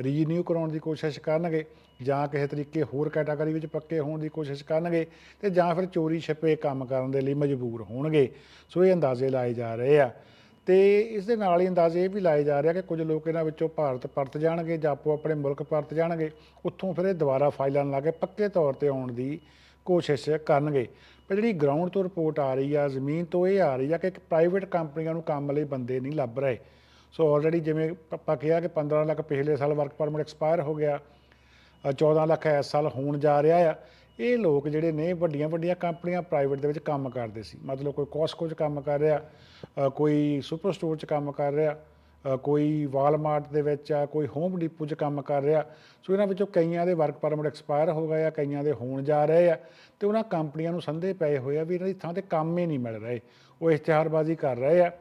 ਰੀਨਿਊ ਕਰਾਉਣ ਦੀ ਕੋਸ਼ਿਸ਼ ਕਰਨਗੇ, ਜਾਂ ਕਿਸੇ ਤਰੀਕੇ ਹੋਰ ਕੈਟਾਗਰੀ ਵਿੱਚ ਪੱਕੇ ਹੋਣ ਦੀ ਕੋਸ਼ਿਸ਼ ਕਰਨਗੇ, ਤੇ ਜਾਂ ਫਿਰ ਚੋਰੀ ਛਿਪੇ ਕੰਮ ਕਰਨ ਦੇ ਲਈ ਮਜਬੂਰ ਹੋਣਗੇ। ਸੋ ਇਹ ਅੰਦਾਜ਼ੇ ਲਾਏ ਜਾ ਰਹੇ ਆ। ਤੇ ਇਸ ਦੇ ਨਾਲ ਹੀ ਅੰਦਾਜ਼ੇ ਇਹ ਵੀ ਲਾਏ ਜਾ ਰਿਹਾ ਕਿ ਕੁਝ ਲੋਕ ਇਹਨਾਂ ਵਿੱਚੋਂ ਭਾਰਤ ਪਰਤ ਜਾਣਗੇ ਜਾਂ ਆਪੋ ਆਪਣੇ ਮੁਲਕ ਪਰਤ ਜਾਣਗੇ, ਉੱਥੋਂ ਫਿਰ ਇਹ ਦੁਬਾਰਾ ਫਾਈਲਾਂ ਲਾ ਕੇ ਪੱਕੇ ਤੌਰ ਤੇ ਆਉਣ ਦੀ ਕੋਸ਼ਿਸ਼ ਕਰਨਗੇ। ਪਰ ਜਿਹੜੀ ਗਰਾਊਂਡ ਤੋਂ ਰਿਪੋਰਟ ਆ ਰਹੀ ਆ, ਜ਼ਮੀਨ ਤੋਂ ਇਹ ਆ ਰਹੀ ਆ ਕਿ ਪ੍ਰਾਈਵੇਟ ਕੰਪਨੀਆਂ ਨੂੰ ਕੰਮ ਲਈ ਬੰਦੇ ਨਹੀਂ ਲੱਭ ਰਹੇ। ਸੋ ਆਲਰੇਡੀ ਜਿਵੇਂ ਆਪਾਂ ਕਿਹਾ ਕਿ 15 ਲੱਖ ਪਿਛਲੇ ਸਾਲ ਵਰਕ ਪਰਮਿਟ ਐਕਸਪਾਇਰ ਹੋ ਗਿਆ, ਅ 14 ਲੱਖ ਇਸ ਸਾਲ ਹੋਣ ਜਾ ਰਿਹਾ ਆ। ਇਹ ਲੋਕ ਜਿਹੜੇ ਨੇ ਵੱਡੀਆਂ ਵੱਡੀਆਂ ਕੰਪਨੀਆਂ ਪ੍ਰਾਈਵੇਟ ਦੇ ਵਿੱਚ ਕੰਮ ਕਰਦੇ ਸੀ। ਮਤਲਬ ਕੋਈ ਕੋਸਕੋ 'ਚ ਕੰਮ ਕਰ ਰਿਹਾ ਕੋਈ ਸੁਪਰ ਸਟੋਰ 'ਚ ਕੰਮ ਕਰ ਰਿਹਾ ਕੋਈ ਵਾਲਮਾਰਟ ਦੇ ਵਿੱਚ ਆ, ਕੋਈ ਹੋਮ ਡੀਪੂ 'ਚ ਕੰਮ ਕਰ ਰਿਹਾ। ਸੋ ਇਹਨਾਂ ਵਿੱਚੋਂ ਕਈਆਂ ਦੇ ਵਰਕ ਪਰਮਿਟ ਐਕਸਪਾਇਰ ਹੋ ਗਏ ਆ, ਕਈਆਂ ਦੇ ਹੋਣ ਜਾ ਰਹੇ ਆ ਤੇ ਉਹਨਾਂ ਕੰਪਨੀਆਂ ਨੂੰ ਸੰਧੇ ਪਏ ਹੋਏ ਆ ਵੀ ਇਹਨਾਂ ਦੀ ਥਾਂ ਤੇ ਕੰਮ ਹੀ ਨਹੀਂ ਮਿਲ ਰਹੇ। ਉਹ ਇਸ਼ਤਿਹਾਰਬਾਜ਼ੀ ਕਰ ਰਹੇ ਆ।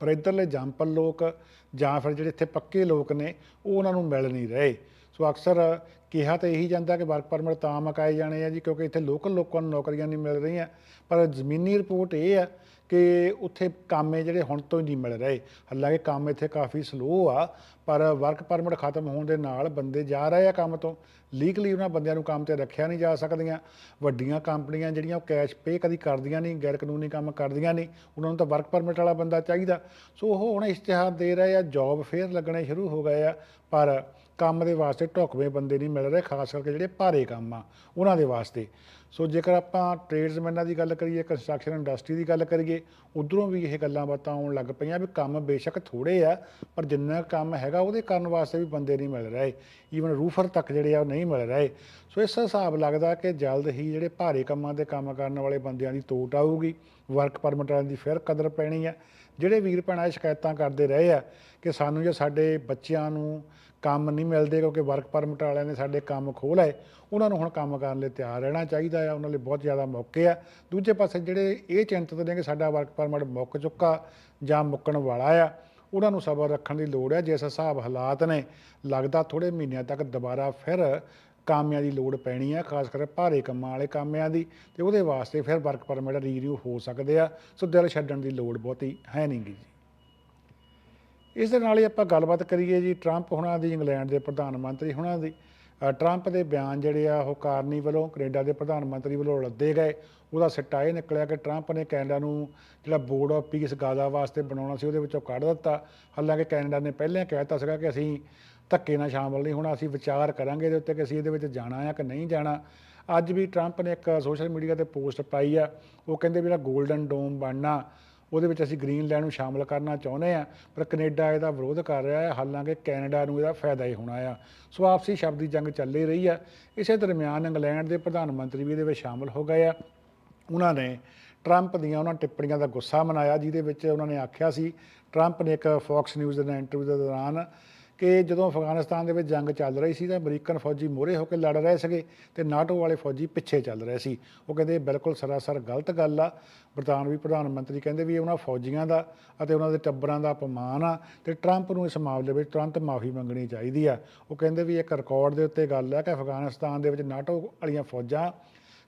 ਪਰ ਇੱਧਰਲੇ ਜੰਪਲ ਲੋਕ ਜਾਂ ਫਿਰ ਜਿਹੜੇ ਇੱਥੇ ਪੱਕੇ ਲੋਕ ਨੇ, ਉਹ ਉਹਨਾਂ ਨੂੰ ਮਿਲ ਨਹੀਂ ਰਹੇ। ਸੋ ਅਕਸਰ ਕਿਹਾ ਤਾਂ ਇਹੀ ਜਾਂਦਾ ਕਿ ਵਰਕ ਪਰਮਿਟ ਤਾਂ ਮਕਾਏ ਜਾਣੇ ਆ ਜੀ, ਕਿਉਂਕਿ ਇੱਥੇ ਲੋਕਲ ਲੋਕਾਂ ਨੂੰ ਨੌਕਰੀਆਂ ਨਹੀਂ ਮਿਲ ਰਹੀਆਂ। ਪਰ ਜ਼ਮੀਨੀ ਰਿਪੋਰਟ ਇਹ ਆ ਕਿ ਉੱਥੇ ਕੰਮ ਜਿਹੜੇ ਹੁਣ ਤੋਂ ਹੀ ਨਹੀਂ ਮਿਲ ਰਹੇ। ਹਾਲਾਂਕਿ ਕੰਮ ਇੱਥੇ ਕਾਫੀ ਸਲੋ ਆ, ਪਰ ਵਰਕ ਪਰਮਿਟ ਖਤਮ ਹੋਣ ਦੇ ਨਾਲ ਬੰਦੇ ਜਾ ਰਹੇ ਆ ਕੰਮ ਤੋਂ। ਲੀਗਲੀ ਉਹਨਾਂ ਬੰਦਿਆਂ ਨੂੰ ਕੰਮ ਤੇ ਰੱਖਿਆ ਨਹੀਂ ਜਾ ਸਕਦੀਆਂ। ਵੱਡੀਆਂ ਕੰਪਨੀਆਂ ਜਿਹੜੀਆਂ ਉਹ ਕੈਸ਼ ਪੇ ਕਦੀ ਕਰਦੀਆਂ ਨਹੀਂ, ਗੈਰ ਕਾਨੂੰਨੀ ਕੰਮ ਕਰਦੀਆਂ ਨਹੀਂ। ਉਹਨਾਂ ਨੂੰ ਤਾਂ ਵਰਕ ਪਰਮਿਟ ਵਾਲਾ ਬੰਦਾ ਚਾਹੀਦਾ। ਸੋ ਉਹ ਹੁਣ ਇਸ਼ਤਿਹਾਰ ਦੇ ਰਹੇ ਆ ਜੌਬ ਫੇਅਰ ਲੱਗਣੇ ਸ਼ੁਰੂ ਹੋ ਗਏ ਆ। ਪਰ ਕੰਮ ਦੇ ਵਾਸਤੇ ਢੁਕਵੇਂ ਬੰਦੇ ਨਹੀਂ ਮਿਲ ਰਹੇ, ਖਾਸ ਕਰਕੇ ਜਿਹੜੇ ਭਾਰੇ ਕੰਮ ਆ, ਉਹਨਾਂ ਦੇ ਵਾਸਤੇ। ਸੋ ਜੇਕਰ ਆਪਾਂ ਟ੍ਰੇਡਸਮੈਨਾਂ ਦੀ ਗੱਲ ਕਰੀਏ ਕੰਸਟਰਕਸ਼ਨ ਇੰਡਸਟਰੀ ਦੀ ਗੱਲ ਕਰੀਏ, ਉਧਰੋਂ ਵੀ ਇਹ ਗੱਲਾਂ ਬਾਤਾਂ ਆਉਣ ਲੱਗ ਪਈਆਂ ਵੀ ਕੰਮ ਬੇਸ਼ੱਕ ਥੋੜੇ ਆ, ਪਰ ਜਿੰਨਾ ਕੰਮ ਹੈਗਾ ਉਹਦੇ ਕਰਨ ਵਾਸਤੇ ਵੀ ਬੰਦੇ ਨਹੀਂ ਮਿਲ ਰਹੇ। ਈਵਨ ਰੂਫਰ ਤੱਕ ਜਿਹੜੇ ਆ ਉਹ ਨਹੀਂ ਮਿਲ ਰਹੇ। ਸੋ ਇਸ ਹਿਸਾਬ ਲੱਗਦਾ ਕਿ ਜਲਦ ਹੀ ਜਿਹੜੇ ਭਾਰੇ ਕੰਮਾਂ ਦੇ ਕੰਮ ਕਰਨ ਵਾਲੇ ਬੰਦਿਆਂ ਦੀ ਤੋਟ ਆਊਗੀ ਵਰਕ ਪਰਮਿਟਾਂ ਦੀ ਫਿਰ ਕਦਰ ਪੈਣੀ ਆ। ਜਿਹੜੇ ਵੀਰ ਭੈਣਾਂ ਇਹ ਸ਼ਿਕਾਇਤਾਂ ਕਰਦੇ ਰਹੇ ਆ ਕਿ ਸਾਨੂੰ ਜਾਂ ਸਾਡੇ ਬੱਚਿਆਂ ਨੂੰ ਕੰਮ ਨਹੀਂ ਮਿਲਦੇ ਕਿਉਂਕਿ ਵਰਕ ਪਰਮਿਟ ਵਾਲਿਆਂ ਨੇ ਸਾਡੇ ਕੰਮ ਖੋਹ ਲਏ। ਉਹਨਾਂ ਨੂੰ ਹੁਣ ਕੰਮ ਕਰਨ ਲਈ ਤਿਆਰ ਰਹਿਣਾ ਚਾਹੀਦਾ ਆ, ਉਹਨਾਂ ਲਈ ਬਹੁਤ ਜ਼ਿਆਦਾ ਮੌਕੇ ਆ। ਦੂਜੇ ਪਾਸੇ ਜਿਹੜੇ ਇਹ ਚਿੰਤਤ ਨੇ ਕਿ ਸਾਡਾ ਵਰਕ ਪਰਮਿਟ ਮੁੱਕ ਚੁੱਕਾ ਜਾਂ ਮੁੱਕਣ ਵਾਲਾ ਆ, ਉਹਨਾਂ ਨੂੰ ਸਬਰ ਰੱਖਣ ਦੀ ਲੋੜ ਹੈ ਜਿਸ ਹਿਸਾਬ ਹਾਲਾਤ ਨੇ, ਲੱਗਦਾ ਥੋੜੇ ਮਹੀਨਿਆਂ ਤੱਕ ਦੁਬਾਰਾ ਫਿਰ ਕਾਮਿਆਂ ਦੀ ਲੋੜ ਪੈਣੀ ਆ, ਖਾਸ ਕਰ ਭਾਰੇ ਕੰਮਾਂ ਵਾਲੇ ਕਾਮਿਆਂ ਦੀ, ਤੇ ਉਹਦੇ ਵਾਸਤੇ ਫਿਰ ਵਰਕ ਪਰਮਿਟ ਰੀਨਿਊ ਹੋ ਸਕਦੇ ਆ। ਸੋ ਦਿਲ ਛੱਡਣ ਦੀ ਲੋੜ ਬਹੁਤੀ ਹੈ ਨਹੀਂ ਗੀ ਜੀ। ਇਸ ਦੇ ਨਾਲ ਹੀ ਆਪਾਂ ਗੱਲਬਾਤ ਕਰੀਏ ਜੀ ਟਰੰਪ ਹੁਣਾਂ ਦੀ, ਇੰਗਲੈਂਡ ਦੇ ਪ੍ਰਧਾਨ ਮੰਤਰੀ ਹੁਣਾਂ ਦੀ। ਟਰੰਪ ਦੇ ਬਿਆਨ ਜਿਹੜੇ ਆ, ਉਹ ਕਾਰਨੀ ਵੱਲੋਂ ਕੈਨੇਡਾ ਦੇ ਪ੍ਰਧਾਨ ਮੰਤਰੀ ਵੱਲੋਂ ਲੱਦੇ ਗਏ। ਉਹਦਾ ਸਿੱਟਾ ਇਹ ਨਿਕਲਿਆ ਕਿ ਟਰੰਪ ਨੇ ਕੈਨੇਡਾ ਨੂੰ ਜਿਹੜਾ ਬੋਰਡ ਆਫ ਪੀਸ ਗਾਜ਼ਾ ਵਾਸਤੇ ਬਣਾਉਣਾ ਸੀ, ਉਹਦੇ ਵਿੱਚੋਂ ਕੱਢ ਦਿੱਤਾ। ਹਾਲਾਂਕਿ ਕੈਨੇਡਾ ਨੇ ਪਹਿਲਾਂ ਕਹਿ ਦਿੱਤਾ ਸੀਗਾ ਕਿ ਅਸੀਂ ਧੱਕੇ ਨਾਲ ਸ਼ਾਮਲ ਨਹੀਂ ਹੋਣਾ, ਅਸੀਂ ਵਿਚਾਰ ਕਰਾਂਗੇ ਇਹਦੇ ਉੱਤੇ ਕਿ ਅਸੀਂ ਇਹਦੇ ਵਿੱਚ ਜਾਣਾ ਆ ਕਿ ਨਹੀਂ ਜਾਣਾ। ਅੱਜ ਵੀ ਟਰੰਪ ਨੇ ਇੱਕ ਸੋਸ਼ਲ ਮੀਡੀਆ ਤੇ ਪੋਸਟ ਪਾਈ ਆ। ਉਹ ਕਹਿੰਦੇ ਵੀ ਜਿਹੜਾ 골ਡਨ ਡੋਮ ਬਣਨਾ ਉਹਦੇ ਵਿੱਚ ਅਸੀਂ ਗ੍ਰੀਨਲੈਂਡ ਨੂੰ ਸ਼ਾਮਲ ਕਰਨਾ ਚਾਹੁੰਦੇ ਆ ਪਰ ਕੈਨੇਡਾ ਇਹਦਾ ਵਿਰੋਧ ਕਰ ਰਿਹਾ ਹੈ। ਹਾਲਾਂਕਿ ਕੈਨੇਡਾ ਨੂੰ ਇਹਦਾ ਫਾਇਦਾ ਹੀ ਹੋਣਾ ਆ। ਸੋ ਆਪਸੀ ਸ਼ਬਦੀ ਜੰਗ ਚੱਲ ਹੀ ਰਹੀ ਆ ਇਸੇ ਦਰਮਿਆਨ ਇੰਗਲੈਂਡ ਦੇ ਪ੍ਰਧਾਨ ਮੰਤਰੀ ਵੀ ਇਹਦੇ ਵਿੱਚ ਸ਼ਾਮਲ ਹੋ ਗਏ ਆ। ਉਹਨਾਂ ਨੇ ਟਰੰਪ ਦੀਆਂ ਉਹਨਾਂ ਟਿੱਪਣੀਆਂ ਦਾ ਗੁੱਸਾ ਮਨਾਇਆ, ਜਿਹਦੇ ਵਿੱਚ ਉਹਨਾਂ ਨੇ ਆਖਿਆ ਸੀ, ਟਰੰਪ ਨੇ ਇੱਕ ਫੌਕਸ ਨਿਊਜ਼ ਦੇ ਇੰਟਰਵਿਊ ਦੇ ਦੌਰਾਨ ਕਿ ਜਦੋਂ ਅਫਗਾਨਿਸਤਾਨ ਦੇ ਵਿੱਚ ਜੰਗ ਚੱਲ ਰਹੀ ਸੀ ਤਾਂ ਅਮਰੀਕਨ ਫੌਜੀ ਮੋਹਰੇ ਹੋ ਕੇ ਲੜ ਰਹੇ ਸੀਗੇ ਤੇ ਨਾਟੋ ਵਾਲੇ ਫੌਜੀ ਪਿੱਛੇ ਚੱਲ ਰਹੇ ਸੀ। ਉਹ ਕਹਿੰਦੇ ਇਹ ਬਿਲਕੁਲ ਸਰਾਸਰ ਗਲਤ ਗੱਲ ਆ। ਬਰਤਾਨਵੀ ਪ੍ਰਧਾਨ ਮੰਤਰੀ ਕਹਿੰਦੇ ਵੀ ਇਹ ਉਹਨਾਂ ਫੌਜੀਆਂ ਦਾ ਅਤੇ ਉਹਨਾਂ ਦੇ ਟੱਬਰਾਂ ਦਾ ਅਪਮਾਨ ਆ ਤੇ ਟਰੰਪ ਨੂੰ ਇਸ ਮਾਮਲੇ ਵਿੱਚ ਤੁਰੰਤ ਮਾਫੀ ਮੰਗਣੀ ਚਾਹੀਦੀ ਆ। ਉਹ ਕਹਿੰਦੇ ਵੀ ਇੱਕ ਰਿਕਾਰਡ ਦੇ ਉੱਤੇ ਗੱਲ ਆ ਕਿ ਅਫਗਾਨਿਸਤਾਨ ਦੇ ਵਿੱਚ ਨਾਟੋ ਵਾਲੀਆਂ ਫੌਜਾਂ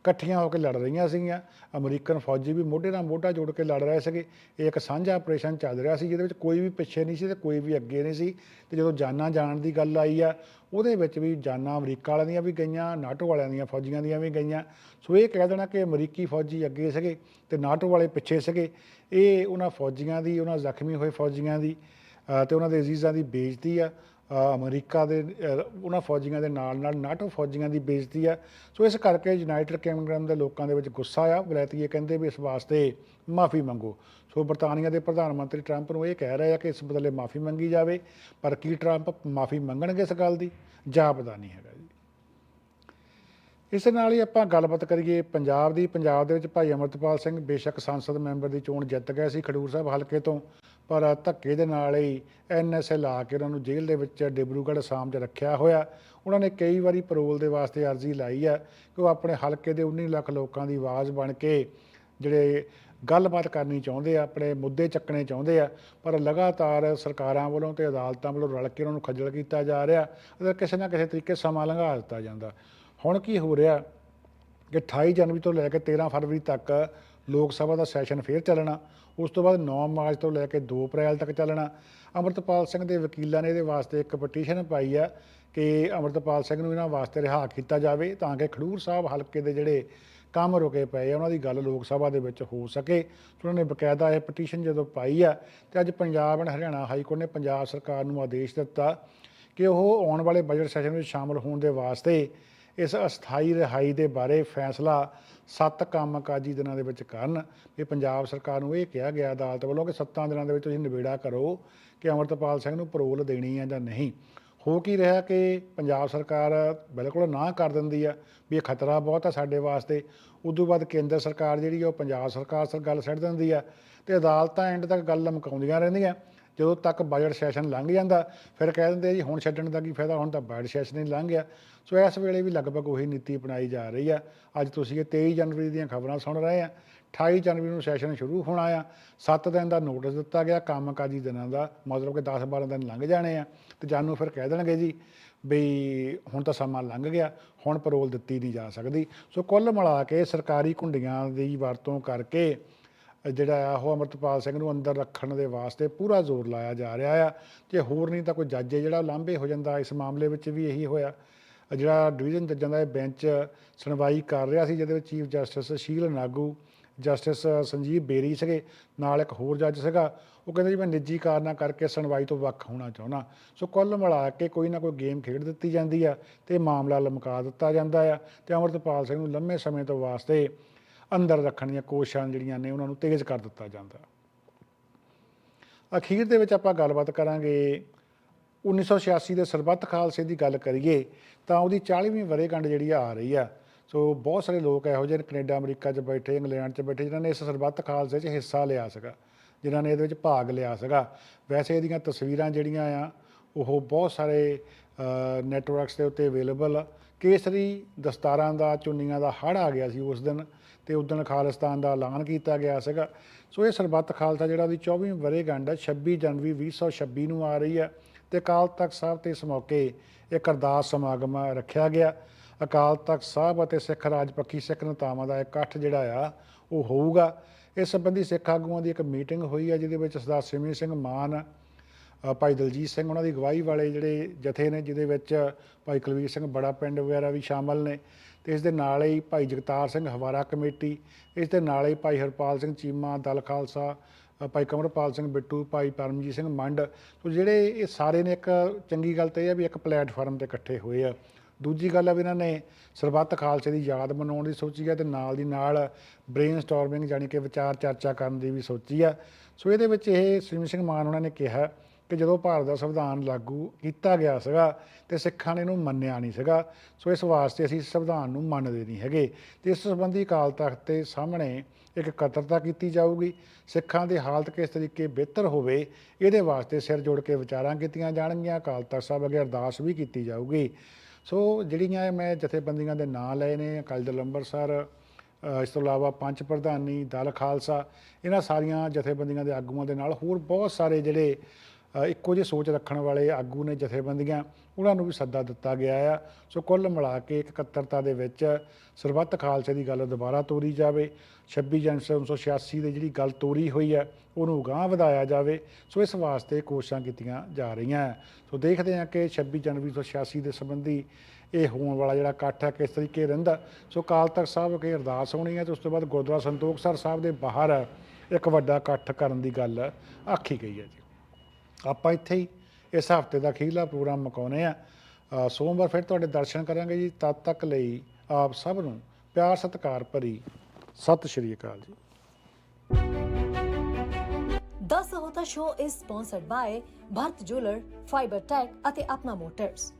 ਇਕੱਠੀਆਂ ਹੋ ਕੇ ਲੜ ਰਹੀਆਂ ਸੀਗੀਆਂ। ਅਮਰੀਕਨ ਫੌਜੀ ਵੀ ਮੋਢੇ ਨਾਲ ਮੋਢਾ ਜੋੜ ਕੇ ਲੜ ਰਹੇ ਸੀਗੇ। ਇਹ ਇੱਕ ਸਾਂਝਾ ਆਪਰੇਸ਼ਨ ਚੱਲ ਰਿਹਾ ਸੀ ਜਿਹਦੇ ਵਿੱਚ ਕੋਈ ਵੀ ਪਿੱਛੇ ਨਹੀਂ ਸੀ ਤੇ ਕੋਈ ਵੀ ਅੱਗੇ ਨਹੀਂ ਸੀ। ਤੇ ਜਦੋਂ ਜਾਨਾਂ ਜਾਣ ਦੀ ਗੱਲ ਆਈ ਆ ਉਹਦੇ ਵਿੱਚ ਵੀ ਜਾਨਾਂ ਅਮਰੀਕਾ ਵਾਲਿਆਂ ਦੀਆਂ ਵੀ ਗਈਆਂ ਨਾਟੋ ਵਾਲਿਆਂ ਦੀਆਂ ਫੌਜੀਆਂ ਦੀਆਂ ਵੀ ਗਈਆਂ। ਸੋ ਇਹ ਕਹਿ ਦੇਣਾ ਕਿ ਅਮਰੀਕੀ ਫੌਜੀ ਅੱਗੇ ਸੀਗੇ ਤੇ ਨਾਟੋ ਵਾਲੇ ਪਿੱਛੇ ਸੀਗੇ। ਇਹ ਉਹਨਾਂ ਫੌਜੀਆਂ ਦੀ ਉਹਨਾਂ ਜ਼ਖਮੀ ਹੋਏ ਫੌਜੀਆਂ ਦੀ ਅ, ਤੇ ਉਹਨਾਂ ਦੇ ਅਜ਼ੀਜ਼ਾਂ ਦੀ ਬੇਇੱਜ਼ਤੀ ਆ। ਅਮਰੀਕਾ ਦੇ ਉਹਨਾਂ ਫੌਜੀਆਂ ਦੇ ਨਾਲ ਨਾਲ ਨਾਟੋ ਫੌਜੀਆਂ ਦੀ ਬੇਇੱਜ਼ਤੀ ਆ ਸੋ ਇਸ ਕਰਕੇ ਯੂਨਾਈਟਿਡ ਕਿੰਗਡਮ ਦੇ ਲੋਕਾਂ ਦੇ ਵਿੱਚ ਗੁੱਸਾ ਆ। ਵਲੈਤੀਏ ਕਹਿੰਦੇ ਵੀ ਇਸ ਵਾਸਤੇ ਮਾਫੀ ਮੰਗੋ। ਸੋ ਬਰਤਾਨੀਆ ਦੇ ਪ੍ਰਧਾਨ ਮੰਤਰੀ ਟਰੰਪ ਨੂੰ ਇਹ ਕਹਿ ਰਹੇ ਆ ਕਿ ਇਸ ਬਦਲੇ ਮਾਫੀ ਮੰਗੀ ਜਾਵੇ। ਪਰ ਕੀ ਟਰੰਪ ਮਾਫੀ ਮੰਗਣਗੇ ਇਸ ਗੱਲ ਦੀ? ਜਾਂ ਪਤਾ ਨਹੀਂ ਹੈਗਾ ਜੀ। ਇਸ ਨਾਲ ਹੀ ਆਪਾਂ ਗੱਲਬਾਤ ਕਰੀਏ ਪੰਜਾਬ ਦੀ। ਪੰਜਾਬ ਦੇ ਵਿੱਚ ਭਾਈ ਅਮਰਤਪਾਲ ਸਿੰਘ ਬੇਸ਼ੱਕ ਸੰਸਦ ਮੈਂਬਰ ਦੀ ਚੋਣ ਜਿੱਤ ਗਏ ਸੀ। ਖਡੂਰ ਸਾਹਿਬ ਹਲਕੇ ਤੋਂ ਪਰ ਧੱਕੇ ਦੇ ਨਾਲ ਹੀ ਐਨਐਸਏ ਲਾ ਕੇ ਉਹਨਾਂ ਨੂੰ ਜੇਲ੍ਹ ਦੇ ਵਿੱਚ ਡਿਬਰੂਗੜ੍ਹ ਅਸਾਮ 'ਚ ਰੱਖਿਆ ਹੋਇਆ। ਉਹਨਾਂ ਨੇ ਕਈ ਵਾਰੀ ਪੈਰੋਲ ਦੇ ਵਾਸਤੇ ਅਰਜ਼ੀ ਲਾਈ ਆ ਕਿ ਉਹ ਆਪਣੇ ਹਲਕੇ ਦੇ 19 ਲੱਖ ਲੋਕਾਂ ਦੀ ਆਵਾਜ਼ ਬਣ ਕੇ ਜਿਹੜੇ ਗੱਲਬਾਤ ਕਰਨੀ ਚਾਹੁੰਦੇ ਆ, ਆਪਣੇ ਮੁੱਦੇ ਚੱਕਣੇ ਚਾਹੁੰਦੇ ਆ, ਪਰ ਲਗਾਤਾਰ ਸਰਕਾਰਾਂ ਵੱਲੋਂ ਤੇ ਅਦਾਲਤਾਂ ਵੱਲੋਂ ਰਲ ਕੇ ਉਹਨਾਂ ਨੂੰ ਖੱਜਲ ਕੀਤਾ ਜਾ ਰਿਹਾ ਅਤੇ ਕਿਸੇ ਨਾ ਕਿਸੇ ਤਰੀਕੇ ਸਮਾਂ ਲੰਘਾ ਦਿੱਤਾ ਜਾਂਦਾ। ਹੁਣ ਕੀ ਹੋ ਰਿਹਾ ਕਿ 28 ਜਨਵਰੀ ਤੋਂ ਲੈ ਕੇ 13 ਫਰਵਰੀ ਤੱਕ ਲੋਕ ਸਭਾ ਦਾ ਸੈਸ਼ਨ ਫੇਰ ਚੱਲਣਾ ਉਸ ਤੋਂ ਬਾਅਦ 9 ਮਾਰਚ ਤੋਂ ਲੈ ਕੇ 2 ਅਪ੍ਰੈਲ ਤੱਕ ਚੱਲਣਾ। ਅਮਰਤਪਾਲ ਸਿੰਘ ਦੇ ਵਕੀਲਾਂ ਨੇ ਇਹਦੇ ਵਾਸਤੇ ਇੱਕ ਪਟੀਸ਼ਨ ਪਾਈ ਆ ਕਿ ਅਮਰਤਪਾਲ ਸਿੰਘ ਨੂੰ ਇਹਨਾਂ ਵਾਸਤੇ ਰਿਹਾ ਕੀਤਾ ਜਾਵੇ ਤਾਂ ਕਿ ਖਡੂਰ ਸਾਹਿਬ ਹਲਕੇ ਦੇ ਜਿਹੜੇ ਕੰਮ ਰੁਕੇ ਪਏ ਆ, ਉਹਨਾਂ ਦੀ ਗੱਲ ਲੋਕ ਸਭਾ ਦੇ ਵਿੱਚ ਹੋ ਸਕੇ। ਉਹਨਾਂ ਨੇ ਬਕਾਇਦਾ ਇਹ ਪਟੀਸ਼ਨ ਜਦੋਂ ਪਾਈ ਆ ਤੇ ਅੱਜ Punjab and Haryana high court ਨੇ ਪੰਜਾਬ ਸਰਕਾਰ ਨੂੰ ਆਦੇਸ਼ ਦਿੱਤਾ ਕਿ ਉਹ ਆਉਣ ਵਾਲੇ ਬਜਟ ਸੈਸ਼ਨ ਵਿੱਚ ਸ਼ਾਮਲ ਹੋਣ ਦੇ ਵਾਸਤੇ ਇਸ ਅਸਥਾਈ ਰਿਹਾਈ ਦੇ ਬਾਰੇ ਫੈਸਲਾ ਸੱਤ ਕੰਮਕਾਜੀ ਦਿਨਾਂ ਦੇ ਵਿੱਚ ਕਰਨ। ਇਹ ਪੰਜਾਬ ਸਰਕਾਰ ਨੂੰ ਇਹ ਕਿਹਾ ਗਿਆ ਅਦਾਲਤ ਵੱਲੋਂ ਕਿ ਸੱਤਾਂ ਦਿਨਾਂ ਦੇ ਵਿੱਚ ਤੁਸੀਂ ਨਿਬੇੜਾ ਕਰੋ ਕਿ ਅਮਰਤਪਾਲ ਸਿੰਘ ਨੂੰ ਪਰੋਲ ਦੇਣੀ ਹੈ ਜਾਂ ਨਹੀਂ। ਹੋ ਕੀ ਰਿਹਾ ਕਿ ਪੰਜਾਬ ਸਰਕਾਰ ਬਿਲਕੁਲ ਨਾ ਕਰ ਦਿੰਦੀ ਆ ਵੀ ਇਹ ਖਤਰਾ ਬਹੁਤ ਆ ਸਾਡੇ ਵਾਸਤੇ। ਉਦੋਂ ਬਾਅਦ ਕੇਂਦਰ ਸਰਕਾਰ ਜਿਹੜੀ ਆ ਉਹ ਪੰਜਾਬ ਸਰਕਾਰ ਸਰ ਗੱਲ ਛੱਡ ਦਿੰਦੀ ਆ ਤੇ ਅਦਾਲਤਾਂ ਐਂਡ ਤੱਕ ਗੱਲ ਲਮਕਾਉਂਦੀਆਂ ਰਹਿੰਦੀਆਂ। ਜਦੋਂ ਤੱਕ ਬਜਟ ਸੈਸ਼ਨ ਲੰਘ ਜਾਂਦਾ, ਫਿਰ ਕਹਿ ਦਿੰਦੇ ਜੀ, ਹੁਣ ਛੱਡਣ ਦਾ ਕੀ ਫਾਇਦਾ, ਹੁਣ ਤਾਂ ਬਜਟ ਸੈਸ਼ਨ ਹੀ ਲੰਘ ਗਿਆ। ਸੋ ਇਸ ਵੇਲੇ ਵੀ ਲਗਭਗ ਉਹੀ ਨੀਤੀ ਅਪਣਾਈ ਜਾ ਰਹੀ ਆ। ਅੱਜ ਤੁਸੀਂ ਇਹ 23 ਜਨਵਰੀ ਦੀਆਂ ਖਬਰਾਂ ਸੁਣ ਰਹੇ ਆ। 28 ਜਨਵਰੀ ਨੂੰ ਸੈਸ਼ਨ ਸ਼ੁਰੂ ਹੋਣਾ ਆ। 7 ਦਿਨ ਦਾ ਨੋਟਿਸ ਦਿੱਤਾ ਗਿਆ। ਕੰਮਕਾਜੀ ਦਿਨਾਂ ਦਾ ਮਤਲਬ ਕਿ 10-12 ਦਿਨ ਲੰਘ ਜਾਣੇ ਆ। ਤੇ ਜਾਨੂ ਫਿਰ ਕਹਿ ਦੇਣਗੇ ਜੀ ਬਈ ਹੁਣ ਤਾਂ ਸਮਾਂ ਲੰਘ ਗਿਆ, ਹੁਣ ਪਰੋਲ ਦਿੱਤੀ ਨਹੀਂ ਜਾ ਸਕਦੀ। ਸੋ ਕੁੱਲ ਮਿਲਾ ਕੇ ਸਰਕਾਰੀ ਕੁੰਡੀਆਂ ਦੀ ਵਰਤੋਂ ਕਰਕੇ ਜਿਹੜਾ ਆ, ਉਹ ਅਮਰਤਪਾਲ ਸਿੰਘ ਨੂੰ ਅੰਦਰ ਰੱਖਣ ਦੇ ਵਾਸਤੇ ਪੂਰਾ ਜ਼ੋਰ ਲਾਇਆ ਜਾ ਰਿਹਾ ਆ। ਜੇ ਹੋਰ ਨਹੀਂ ਤਾਂ ਕੋਈ ਜੱਜ ਹੈ ਜਿਹੜਾ ਲਾਂਭੇ ਹੋ ਜਾਂਦਾ ਇਸ ਮਾਮਲੇ ਵਿੱਚ ਵੀ ਇਹੀ ਹੋਇਆ। ਜਿਹੜਾ ਡਿਵੀਜ਼ਨ ਜੱਜਾਂ ਦਾ ਇਹ ਬੈਂਚ ਸੁਣਵਾਈ ਕਰ ਰਿਹਾ ਸੀ, ਜਿਹਦੇ ਵਿੱਚ chief justice Sheel Nagu, justice Sanjeev Berry ਸੀਗੇ, ਨਾਲ ਇੱਕ ਹੋਰ ਜੱਜ ਸੀਗਾ। ਉਹ ਕਹਿੰਦੇ ਜੀ, ਮੈਂ ਨਿੱਜੀ ਕਾਰਨਾਂ ਕਰਕੇ ਸੁਣਵਾਈ ਤੋਂ ਵੱਖ ਹੋਣਾ ਚਾਹੁੰਦਾ। ਸੋ ਕੁੱਲ ਮਿਲਾ ਕੇ ਕੋਈ ਨਾ ਕੋਈ ਗੇਮ ਖੇਡ ਦਿੱਤੀ ਜਾਂਦੀ ਆ ਤੇ ਮਾਮਲਾ ਲਮਕਾ ਦਿੱਤਾ ਜਾਂਦਾ ਆ ਤੇ ਅਮਰਤਪਾਲ ਸਿੰਘ ਨੂੰ ਲੰਮੇ ਸਮੇਂ ਤੋਂ ਵਾਸਤੇ ਅੰਦਰ ਰੱਖਣ ਦੀਆਂ ਕੋਸ਼ਿਸ਼ਾਂ ਜਿਹੜੀਆਂ ਨੇ ਉਹਨਾਂ ਨੂੰ ਤੇਜ਼ ਕਰ ਦਿੱਤਾ ਜਾਂਦਾ। ਅਖੀਰ ਦੇ ਵਿੱਚ ਆਪਾਂ ਗੱਲਬਾਤ ਕਰਾਂਗੇ 1986 ਦੇ ਸਰਬੱਤ ਖਾਲਸੇ ਦੀ ਗੱਲ ਕਰੀਏ ਤਾਂ ਉਹਦੀ 40ਵੀਂ ਵਰ੍ਹੇਗੰਢ ਜਿਹੜੀ ਆ ਰਹੀ ਆ। ਸੋ ਬਹੁਤ ਸਾਰੇ ਲੋਕ ਇਹੋ ਜਿਹੇ ਨੇ ਕੈਨੇਡਾ, ਅਮਰੀਕਾ 'ਚ ਬੈਠੇ, ਇੰਗਲੈਂਡ 'ਚ ਬੈਠੇ, ਜਿਨ੍ਹਾਂ ਨੇ ਇਸ ਸਰਬੱਤ ਖਾਲਸੇ 'ਚ ਹਿੱਸਾ ਲਿਆ ਸੀਗਾ, ਜਿਨ੍ਹਾਂ ਨੇ ਇਹਦੇ ਵਿੱਚ ਭਾਗ ਲਿਆ ਸੀਗਾ। ਵੈਸੇ ਇਹਦੀਆਂ ਤਸਵੀਰਾਂ ਜਿਹੜੀਆਂ ਆ, ਉਹ ਬਹੁਤ ਸਾਰੇ ਨੈਟਵਰਕਸ ਦੇ ਉੱਤੇ ਅਵੇਲੇਬਲ ਆ। ਕੇਸਰੀ ਦਸਤਾਰਾਂ ਦਾ, ਚੁੰਨੀਆਂ ਦਾ ਹੜ ਆ ਗਿਆ ਸੀ ਉਸ ਦਿਨ। ਤੇ ਉਸ ਖਾਲਿਸਤਾਨ ਦਾ ਐਲਾਨ ਕੀਤਾ ਗਿਆ ਸੀਗਾ। ਸੋ ਇਹ ਸਰਬੱਤ ਖਾਲਸਾ ਜਿਹੜਾ ਦੀ 24ਵੀਂ ਵਰ੍ਹੇਗੰਢ ਹੈ 26 ਜਨਵਰੀ 2026 ਨੂੰ ਆ ਰਹੀ ਹੈ ਤੇ ਅਕਾਲ ਤਖਤ ਸਾਹਿਬ ਤੇ ਇਸ ਮੌਕੇ ਇੱਕ ਅਰਦਾਸ ਸਮਾਗਮ ਰੱਖਿਆ ਗਿਆ। ਅਕਾਲ ਤਖਤ ਸਾਹਿਬ ਅਤੇ ਸਿੱਖ ਰਾਜ ਪੱਖੀ ਸਿੱਖ ਨੇਤਾਵਾਂ ਦਾ ਇਕੱਠ ਜਿਹੜਾ ਆ, ਉਹ ਹੋਊਗਾ। ਇਸ ਸੰਬੰਧੀ ਸਿੱਖ ਆਗੂਆਂ ਦੀ ਇੱਕ ਮੀਟਿੰਗ ਹੋਈ ਹੈ, ਜਿਹਦੇ ਵਿੱਚ ਸਰਦਾਰ ਸਿਮਰਨ ਸਿੰਘ ਮਾਨ ਭਾਈ ਦਲਜੀਤ ਸਿੰਘ ਉਹਨਾਂ ਦੀ ਅਗਵਾਈ ਵਾਲੇ ਜਿਹੜੇ ਜਥੇ ਨੇ, ਜਿਹਦੇ ਵਿੱਚ ਭਾਈ ਕੁਲਵੀਰ ਸਿੰਘ ਬੜਾ ਪਿੰਡ ਵਗੈਰਾ ਵੀ ਸ਼ਾਮਲ ਨੇ। ਤੇ ਇਸ ਦੇ ਨਾਲ ਹੀ ਭਾਈ ਜਗਤਾਰ ਸਿੰਘ ਹਵਾਰਾ ਕਮੇਟੀ, ਇਸ ਦੇ ਨਾਲ ਹੀ ਭਾਈ ਹਰਪਾਲ ਸਿੰਘ ਚੀਮਾ, ਦਲ ਖਾਲਸਾ ਭਾਈ ਕਮਰਪਾਲ ਸਿੰਘ ਬਿੱਟੂ, ਭਾਈ ਪਰਮਜੀਤ ਸਿੰਘ ਮੰਡ ਸੋ ਜਿਹੜੇ ਇਹ ਸਾਰੇ ਨੇ ਇੱਕ ਚੰਗੀ ਗੱਲ ਤੇ ਇਹ ਆ ਵੀ ਇੱਕ ਪਲੇਟਫਾਰਮ ਤੇ ਇਕੱਠੇ ਹੋਏ ਆ। ਦੂਜੀ ਗੱਲ ਆ ਵੀ ਇਹਨਾਂ ਨੇ ਸਰਬੱਤ ਖਾਲਸੇ ਦੀ ਯਾਦ ਮਨਾਉਣ ਦੀ ਸੋਚੀ ਹੈ ਤੇ ਨਾਲ ਦੀ ਨਾਲ ਬ੍ਰੇਨ ਸਟਾਰਮਿੰਗ ਜਾਣੀ ਕਿ ਵਿਚਾਰ ਚਰਚਾ ਕਰਨ ਦੀ ਵੀ ਸੋਚੀ ਆ। ਸੋ ਇਹਦੇ ਵਿੱਚ ਇਹ ਸਿਮ ਸਿੰਘ ਮਾਨ ਉਹਨਾਂ ਨੇ ਕਿਹਾ ਕਿ ਜਦੋਂ ਭਾਰਤ ਦਾ ਸੰਵਿਧਾਨ ਲਾਗੂ ਕੀਤਾ ਗਿਆ ਸੀਗਾ ਤੇ ਸਿੱਖਾਂ ਨੇ ਇਹਨੂੰ ਮੰਨਿਆ ਨਹੀਂ ਸੀਗਾ, ਸੋ ਇਸ ਵਾਸਤੇ ਅਸੀਂ ਸੰਵਿਧਾਨ ਨੂੰ ਮੰਨਦੇ ਨਹੀਂ ਹੈਗੇ। ਤੇ ਇਸ ਸੰਬੰਧੀ ਅਕਾਲ ਤਖਤ ਦੇ ਸਾਹਮਣੇ ਇੱਕ ਕਤਰਤਾ ਕੀਤੀ ਜਾਊਗੀ। ਸਿੱਖਾਂ ਦੀ ਹਾਲਤ ਕਿਸ ਤਰੀਕੇ ਬਿਹਤਰ ਹੋਵੇ, ਇਹਦੇ ਵਾਸਤੇ ਸਿਰ ਜੋੜ ਕੇ ਵਿਚਾਰਾਂ ਕੀਤੀਆਂ ਜਾਣਗੀਆਂ। ਅਕਾਲ ਤਖਤ ਸਾਹਿਬ ਅੱਗੇ ਅਰਦਾਸ ਵੀ ਕੀਤੀ ਜਾਊਗੀ। ਸੋ ਜਿਹੜੀਆਂ ਮੈਂ ਜਥੇਬੰਦੀਆਂ ਦੇ ਨਾਂ ਲਏ ਨੇ, ਅਕਾਲੀ ਦਲ ਅੰਮ੍ਰਿਤਸਰ ਇਸ ਤੋਂ ਇਲਾਵਾ ਪੰਜ ਪ੍ਰਧਾਨੀ, ਦਲ ਖਾਲਸਾ, ਇਹਨਾਂ ਸਾਰੀਆਂ ਜਥੇਬੰਦੀਆਂ ਦੇ ਆਗੂਆਂ ਦੇ ਨਾਲ ਹੋਰ ਬਹੁਤ ਸਾਰੇ ਜਿਹੜੇ ਇੱਕੋ ਜਿਹੀ ਸੋਚ ਰੱਖਣ ਵਾਲੇ ਆਗੂ ਨੇ ਜਥੇਬੰਦੀਆਂ, ਉਹਨਾਂ ਨੂੰ ਵੀ ਸੱਦਾ ਦਿੱਤਾ ਗਿਆ ਆ। ਸੋ ਕੁੱਲ ਮਿਲਾ ਕੇ ਇੱਕ ਇਕੱਤਰਤਾ ਦੇ ਵਿੱਚ ਸਰਬੱਤ ਖਾਲਸੇ ਦੀ ਗੱਲ ਦੁਬਾਰਾ ਤੋਰੀ ਜਾਵੇ। 26 ਜਨਵਰੀ 1986 ਦੇ ਜਿਹੜੀ ਗੱਲ ਤੋਰੀ ਹੋਈ ਹੈ, ਉਹਨੂੰ ਗਾਂਹ ਵਧਾਇਆ ਜਾਵੇ। ਸੋ ਇਸ ਵਾਸਤੇ ਕੋਸ਼ਿਸ਼ਾਂ ਕੀਤੀਆਂ ਜਾ ਰਹੀਆਂ। ਹੈ। ਸੋ ਦੇਖਦੇ ਹਾਂ ਕਿ 26 ਜਨਵਰੀ 1986 ਦੇ ਸੰਬੰਧੀ ਇਹ ਹੋਣ ਵਾਲਾ ਜਿਹੜਾ ਇਕੱਠ ਹੈ, ਕਿਸ ਤਰੀਕੇ ਰਹਿੰਦਾ ਸੋ ਅਕਾਲ ਤਖਤ ਸਾਹਿਬ ਅਗੇ ਅਰਦਾਸ ਹੋਣੀ ਹੈ ਤੇ ਉਸ ਤੋਂ ਬਾਅਦ ਗੁਰਦੁਆਰਾ ਸੰਤੋਖਸਰ ਸਾਹਿਬ ਦੇ ਬਾਹਰ ਇੱਕ ਵੱਡਾ ਇਕੱਠ ਕਰਨ ਦੀ ਗੱਲ ਆਖੀ ਗਈ ਹੈ ਜੀ। ਆਪਾਂ ਇੱਥੇ ਹੀ ਇਸ ਹਫ਼ਤੇ ਦਾ ਅਖੀਰਲਾ ਪ੍ਰੋਗਰਾਮ ਮੁਕਾਉਨੇ ਆ। ਸੋਮਵਾਰ ਫਿਰ ਤੁਹਾਡੇ ਦਰਸ਼ਨ ਕਰਾਂਗੇ ਜੀ। ਤਦ ਤੱਕ ਲਈ ਆਪ ਸਭ ਨੂੰ ਪਿਆਰ ਸਤਿਕਾਰ ਭਰੀ ਸਤਿ ਸ਼੍ਰੀ ਅਕਾਲ ਜੀ। The Sahota Show is sponsored by Bharat Jeweler, Fiber Tech ਅਤੇ ਆਪਣਾ ਮੋਟਰਸ